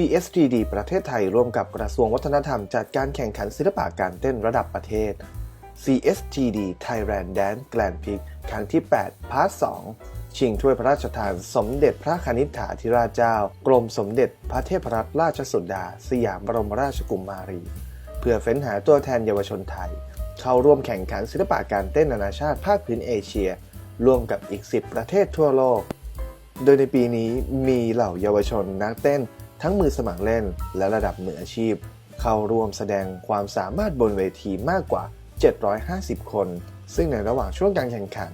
CSTD ประเทศไทยร่วมกับกระทรวงวัฒนธรรมจัดการแข่งขันศิลปะการเต้นระดับประเทศ CSTD Thailand Dance Grand Prix ครั้งที่ 8 พาร์ท 2 ชิงถ้วยพระราชทานสมเด็จพระคณิษฐาธิราชเจ้า กรมสมเด็จพระเทพรัตนราชสุดา สยามบรมราชกุมารี เพื่อเฟ้นหาตัวแทนเยาวชนไทย เข้าร่วมแข่งขันศิลปะการเต้นนานาชาติภาคพื้นเอเชีย ร่วมกับอีก 10 ประเทศทั่วโลก โดยในปีนี้มีเหล่าเยาวชนนักเต้น ทั้งมือสมัครเล่นและระดับมืออาชีพ เข้าร่วมแสดงความสามารถบนเวทีมากกว่า 750 คน ซึ่งในระหว่างช่วงการแข่งขัน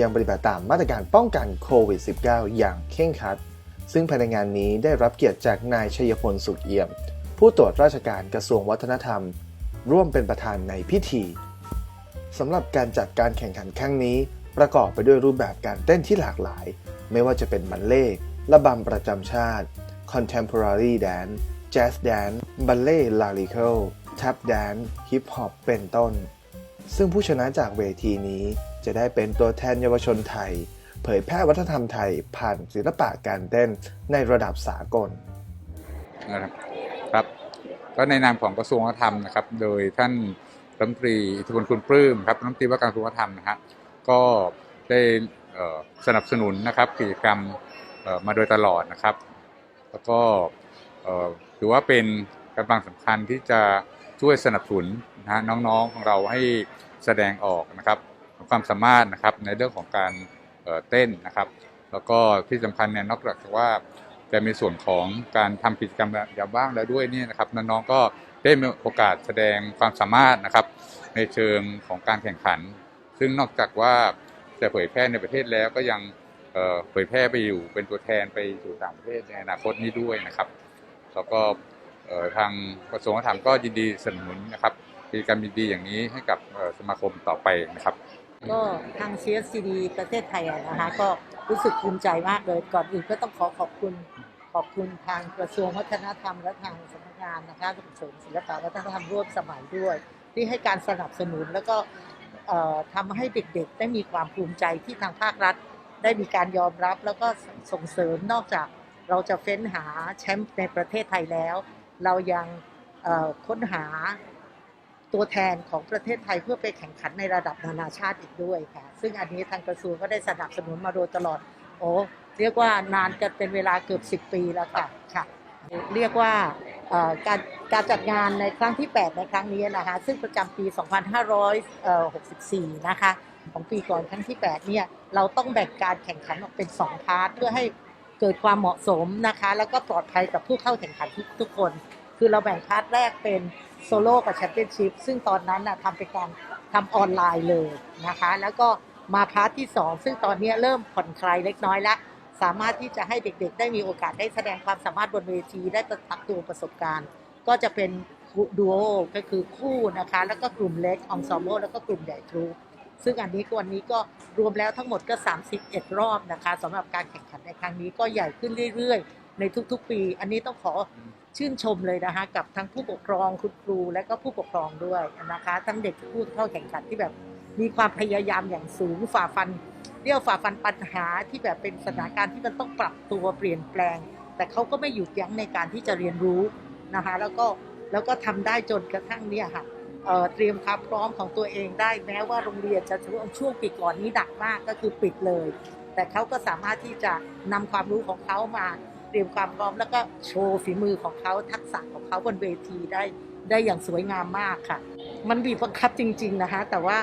ยังปฏิบัติตามมาตรการป้องกันโควิด -19 อย่างเคร่งครัด ซึ่งภายในงานนี้ได้รับเกียรติจากนายชัยพลสุขเอี่ยม ผู้ตรวจราชการกระทรวงวัฒนธรรม ร่วมเป็นประธานในพิธีสำหรับการจัดการแข่งขันครั้งนี้ ประกอบไปด้วยรูปแบบการเต้นที่หลากหลาย ไม่ว่าจะเป็นบัลเล่ระบำประจำชาติ Contemporary Dance Jazz Dance บัลเล่ต์ Lyrical Tap Dance Hip Hop เป็นต้น ซึ่งผู้ชนะจากเวทีนี้จะได้เป็นตัวแทนเยาวชนไทย เผยแพร่วัฒนธรรมไทยผ่านศิลปะการเต้นในระดับสากลนะครับครับก็ในนามของกระทรวงวัฒนธรรมนะครับ โดยท่านรัฐมนตรีอิทธิพลคุณปลื้มครับรัฐมนตรีว่าการกระทรวงวัฒนธรรมนะฮะก็ได้สนับสนุนนะครับกิจกรรมมาโดยตลอดนะครับ แล้วก็ถือว่าเป็นกำลังสำคัญที่จะช่วยสนับสนุนนะฮะน้องๆของเราให้แสดงออกนะครับความสามารถนะครับในเรื่องของการเเต้นนะครับ แล้วก็ที่สำคัญเนี่ยนอกจากว่าจะมีส่วนของการทำกิจกรรมยามว่างแล้วด้วยเนี่ยนะครับน้องๆก็ได้มีโอกาสแสดงความสามารถนะครับ ในเชิงของการแข่งขัน ซึ่งนอกจากว่าจะเผยแพร่ในประเทศแล้วก็ยัง เผยแพร่ไปอยู่เป็นตัวแทนไปสู่ต่างประเทศในอนาคตนี้ด้วยนะครับแล้วก็ทางกระทรวงวัฒนธรรมก็ยินดีสนับสนุนนะครับกิจกรรมดีๆอย่างนี้ให้กับสมาคมต่อไปนะครับ ก็ทาง CSCD ประเทศไทยนะคะก็รู้สึกภูมิใจมากเลยก่อนอื่นก็ต้องขอขอบคุณขอบคุณทางกระทรวงวัฒนธรรมและทางสำนักงานนะคะส่งเสริมศิลปะวัฒนธรรมร่วมสมัยด้วย ที่ให้การสนับสนุนแล้วก็เอ่อทำให้เด็กๆ ได้มีความภูมิใจที่ทางภาครัฐ ได้มีการยอมรับแล้วก็ส่งเสริมนอกจากเราจะเฟ้นหาแชมป์ในประเทศไทยแล้ว เรายังค้นหาตัวแทนของประเทศไทยเพื่อไปแข่งขันในระดับนานาชาติอีกด้วยค่ะ ซึ่งอันนี้ทางกระทรวงก็ได้สนับสนุนมาโดยตลอด โอ้เรียกว่านานกันเป็นเวลาเกือบ 10 ปีแล้วค่ะค่ะ เรียกว่าการการจัดงานในครั้งที่ 8 ในครั้งนี้นะคะ ซึ่งประจำปี 2564 นะคะ ของปีก่อนครั้งที่8เนี่ยเราต้องแบ่งการแข่งขันออกเป็น 2 พาร์ทเพื่อให้เกิดความเหมาะสมนะคะ แล้วก็ปลอดภัยกับผู้เข้าแข่งขันทุกทุกคน คือเราแบ่งพาร์ทแรกเป็นโซโล่กับแชมเปี้ยนชิพซึ่งตอนนั้นนะทำเป็นการทำออนไลน์เลยนะคะ แล้วก็มาพาร์ทที่ 2 ซึ่งตอนนี้เริ่มผ่อนคลายเล็กน้อยละสามารถที่จะให้เด็กๆ ได้มีโอกาสได้แสดงความสามารถบนเวทีได้ประทับตัวประสบการณ์ ก็จะเป็นดูโอก็คือคู่นะคะ แล้วก็กลุ่มเล็กองซอมโบแล้วก็กลุ่มใหญ่ทรูป ซึ่งอันนี้ก็วันนี้ก็รวมแล้วทั้งหมดก็ 31 รอบนะคะสำหรับการแข่งขันในครั้งนี้ก็ใหญ่ขึ้นเรื่อย ๆ ในทุกๆ ปี อันนี้ต้องขอชื่นชมเลยนะคะ กับทั้งผู้ปกครองคุณครูและก็ผู้ปกครองด้วยนะคะ ทั้งเด็กผู้เข้าแข่งขันที่แบบมีความพยายามอย่างสูงฝ่าฟันเรียกว่าฝ่าฟันปัญหาที่แบบเป็นสถานการณ์ที่มันต้องปรับตัวเปลี่ยนแปลง แต่เขาก็ไม่หยุดยั้งในการที่จะเรียนรู้นะคะ แล้วก็แล้วก็ทำได้จนกระทั่งเนี่ยค่ะ เตรียมความพร้อมของตัวเองได้แม้ว่าโรงเรียนจะช่วงช่วงปีก่อนนี้หนักมากก็คือปิดเลย แต่เขาก็สามารถที่จะนำความรู้ของเขามาเตรียมความพร้อมแล้วก็โชว์ฝีมือของเขาทักษะของเขาบนเวทีได้ได้อย่างสวยงามมากค่ะ มันบีบบังคับจริง ๆนะคะแต่ว่า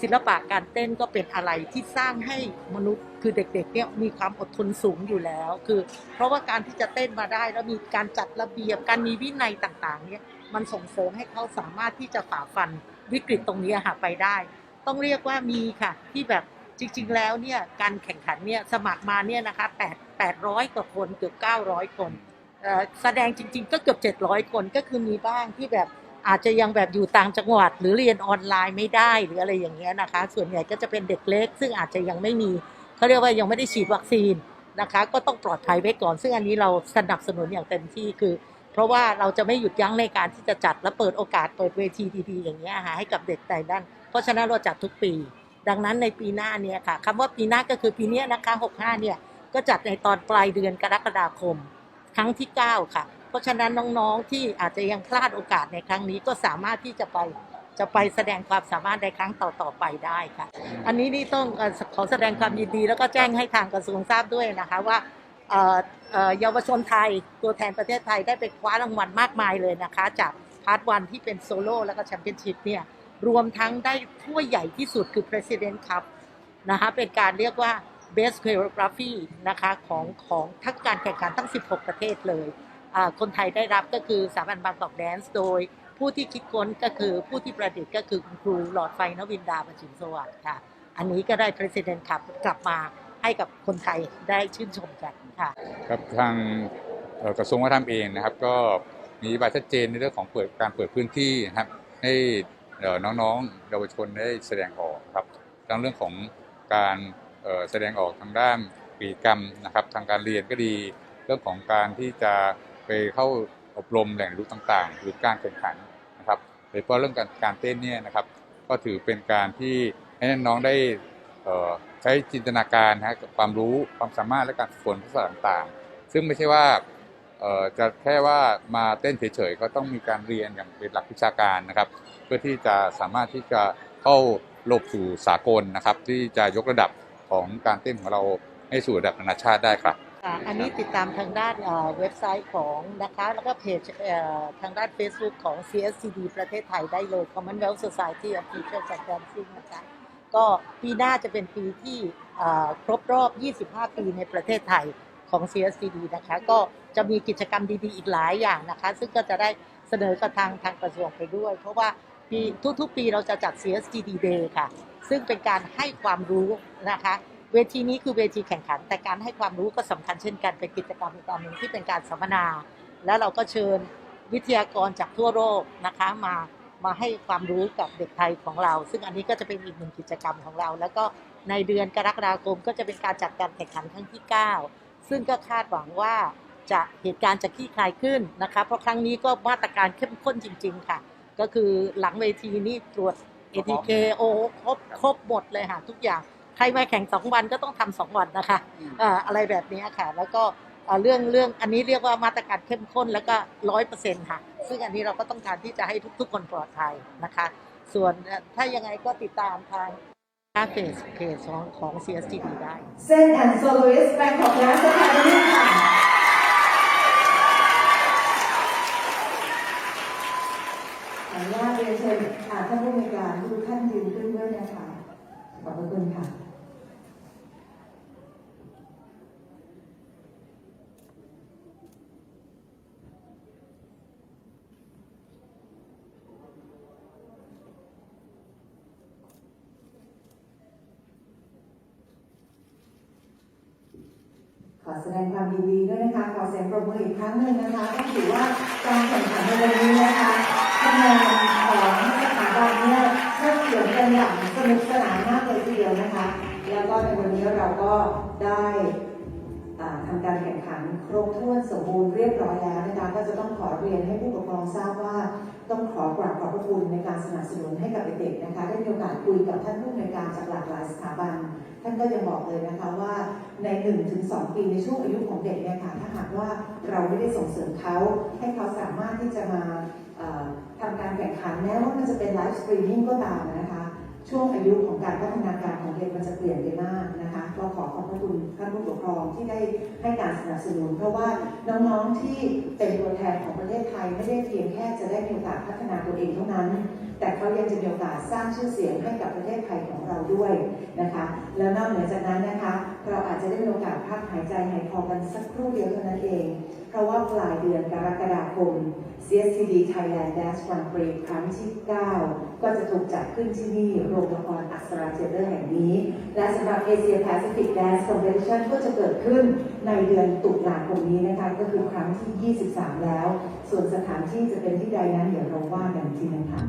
ศิลปะการเต้นก็เป็นอะไรที่สร้างให้มนุษย์คือเด็กๆเนี่ยมีความอดทนสูงอยู่แล้ว คือ เพราะว่าการที่จะเต้นมาได้แล้วมีการจัดระเบียบการมีวินัยต่างๆเนี่ย มันส่งเสริมให้เขาสามารถที่จะฝ่าฟันวิกฤตตรงนี้หาไปได้ ต้องเรียกว่ามีค่ะ ที่แบบจริง ๆ แล้วเนี่ยการแข่งขันเนี่ยสมัครมาเนี่ยนะคะ8 800 กว่าคนเกือบ 900 คนแสดงจริง ๆ ก็เกือบ 700 คนก็คือมีบ้างที่แบบอาจจะยังแบบอยู่ต่างจังหวัด หรือเรียนออนไลน์ไม่ได้หรืออะไรอย่างเงี้ยนะคะ ส่วนใหญ่ก็จะเป็นเด็กเล็ก ซึ่งอาจจะยังไม่มีเขาเรียกว่ายังไม่ได้ฉีดวัคซีนนะคะ ก็ต้องปลอดภัยไว้ก่อน ซึ่งอันนี้เราสนับสนุนอย่างเต็มที่คือ ราะว่าเราจะไม่หยุดยั้งในการที่จะจัดและเปิดโอกาสเปิดเวทีดีๆอย่างเงี้ค่ะให้กับเด็กแต่ด้านเพราะฉะนั้นเราจัดทุกปี ดังนั้นในปีหน้าเนี่ยค่ะคำว่าปีหน้าก็คือปีนี้นะคะ65เนี่ยก็จัดในตอนปลายเดือนกรกฎาคม ครั้งที่ 9 ค่ะ เพราะฉะนั้นน้องๆที่อาจจะยังพลาดโอกาสในครั้งนี้ก็สามารถที่จะไปจะไปแสดงความสามารถในครั้งต่อๆไปได้ค่ะ อันนี้นี่ต้องขอแสดงความยินดีแล้วก็แจ้งให้ทางกระทรวงทราบด้วยนะคะว่า เยาวชนไทยตัวแทนประเทศไทยได้ไปคว้ารางวัลมากมายเลยนะคะ จากพาร์ทวันที่เป็นโซโล่แล้วก็แชมเปี้ยนชิพเนี่ยรวมทั้งได้ถ้วยใหญ่ที่สุดคือ President Cup นะคะเป็นการเรียกว่า Best Choreography นะคะของของทั้งการแข่งขันทั้ง 16 ประเทศเลยคนไทยได้รับก็คือสถาบันบางกอกแดนซ์โดยผู้ที่คิดค้นก็คือผู้ที่ประดิษฐ์ก็คือคุณครูหลอดไฟนวินดาประชิมสวัสดิ์ค่ะ อันนี้ก็ได้ President Cup กลับมา ให้กับคนไทยได้ชื่นชมกันค่ะครับทางกระทรวงวัฒนธรรมเองนะครับ ก็มีบายชัดเจนในเรื่องของเปิดการเปิดพื้นที่นะครับให้น้องๆเยาวชนได้แสดงออกครับทั้งเรื่องของการแสดงออกทางด้านกิจกรรมนะครับ ทางการเรียนก็ดี เรื่องของการที่จะไปเข้าอบรมแหล่งรู้ต่างๆ หรือการแข่งขันนะครับโดยเฉพาะเรื่องการการเต้นเนี่ยนะครับ ก็ถือเป็นการที่ให้น้องๆได้ ใช้จินตนาการนะฮะกับความรู้ความสามารถและการฝึกฝนทักษะต่างๆ ซึ่งไม่ใช่ว่าเอ่อจะแค่ว่ามาเต้นเฉยๆก็ต้องมีการเรียนอย่างเป็นหลักวิชาการนะครับ เพื่อที่จะสามารถที่จะเข้าหลบสู่สากลนะครับ ที่จะยกระดับของการเต้นของเราให้สู่ระดับนานาชาติได้ครับค่ะอันนี้ติดตามทางด้านเอ่อเว็บไซต์ของนะคะ แล้วก็เพจเอ่อทางด้าน Facebook ของ CSCD ประเทศไทยได้เลย Commonwealth Society of Teachers and Dancing นะคะ ก็ปีหน้าจะเป็นปีที่ครบรอบ 25 ปีในประเทศไทยของ CSCD นะคะ ก็จะมีกิจกรรมดีๆ อีกหลายอย่างนะคะ ซึ่งก็จะได้เสนอกับทางทางกระทรวงไปด้วย เพราะว่าปีทุกๆ ปีเราจะจัด CSCD Day ค่ะ ซึ่งเป็นการให้ความรู้นะคะ เวทีนี้คือเวทีแข่งขัน แต่การให้ความรู้ก็สำคัญเช่นกัน เป็นกิจกรรมอีกการหนึ่งที่เป็นการสัมมนา แล้วเราก็เชิญวิทยากรจากทั่วโลกนะคะมา มาให้ความรู้กับเด็กไทยของเรา ซึ่งอันนี้ก็จะเป็นอีกหนึ่งกิจกรรมของเรา แล้วก็ในเดือนกรกฎาคมก็จะเป็นการจัดการแข่งขันครั้งที่ 9 ซึ่งก็คาดหวังว่าจะเหตุการณ์จะคลี่คลายขึ้นนะคะ เพราะครั้งนี้ก็มาตรการเข้มข้นจริง ๆ ค่ะ ก็คือหลังเวทีนี่ตรวจ ATK โอ้ครบครบหมดเลยค่ะทุกอย่าง ใครมาแข่งสองวันก็ต้องทำสองวันนะคะเอ่ออะไรแบบนี้ค่ะ แล้วก็ เรื่องเรื่องอันนี้เรียกว่ามาตรการเข้มข้นแล้วก็ร้อยเปอร์เซ็นต์ค่ะ ซึ่งอันนี้เราก็ต้องการที่จะให้ทุก ๆ คนปลอดภัยนะคะ ส่วนถ้ายังไงก็ติดตามทางหน้าเพจเพจของของ CSTV ได้เซนแอนโซลูสแบงคอกแลนด์สถานีค่ะขออนุญาตเรียนเชิญอ่าท่านผู้มีการทุกท่านยืนขึ้นด้วยนะคะขอบพระคุณค่ะ ข อแสดงความยินดีด้วยนะคะ ขอเสียงปรบมืออีกครั้งหนึ่งนะคะต้องถือว่าการแข่งขันในวันนี้นะคะคะแนนของสถาบันเนี่ยเชื่อมเฉือนกันอย่างสนุกสนานมากเลยทีเดียวนะคะ แล้วก็ในวันนี้เราก็ได้ อ่าทำการแข่งขันครบถ้วนสมบูรณ์เรียบร้อยแล้วนะคะก็จะต้องขอเรียนให้ผู้ปกครองทราบว่า ต้องขอกราบขอบพระคุณในการสนับสนุนให้กับเด็กๆนะคะได้มีโอกาสคุยกับท่านผู้อำนวยการจากหลากหลายสถาบัน ท่านก็ยังบอกเลยนะคะว่าใน 1-2 ปีในช่วงอายุของเด็กเนี่ยค่ะถ้าหากว่าเราไม่ได้ส่งเสริมเขาให้เขาสามารถที่จะมาทำการแข่งขันแม้ว่ามันจะเป็นไลฟ์สตรีมมิ่งก็ตามนะ ช่วงอายุของการพัฒนาการของเด็กมันจะเปลี่ยนไปมากนะคะเราขอขอบพระคุณท่านผู้ปกครองที่ได้ให้การสนับสนุน เพราะว่าน้องๆที่เป็นตัวแทนของประเทศไทยไม่ได้เพียงแค่จะได้มีโอกาสพัฒนาตัวเองเท่านั้น แต่เขายังจะมีโอกาสสร้างชื่อเสียงให้กับประเทศไทยของเราด้วยนะคะ แล้วนอกเหนือจากนั้นนะคะเราอาจจะได้โอกาสพักหายใจหายคอกันสักครู่เดียวเท่านั้นเอง เพราะว่าปลายเดือนกรกฎาคม CSCD Thailand Dance Grand Prix ครั้งที่ 9 ก็จะถูกจัดขึ้นที่นี่โรงละครอักษราเทเตอร์แห่งนี้ และสำหรับ Asia Pacific Dance Competition ก็จะเกิดขึ้นในเดือนตุลาคมนี้นะคะ ก็คือครั้งที่ 23 แล้ว ส่วนสถานที่จะเป็นที่ใดนั้นเดี๋ยวเราว่ากันทีนะคะ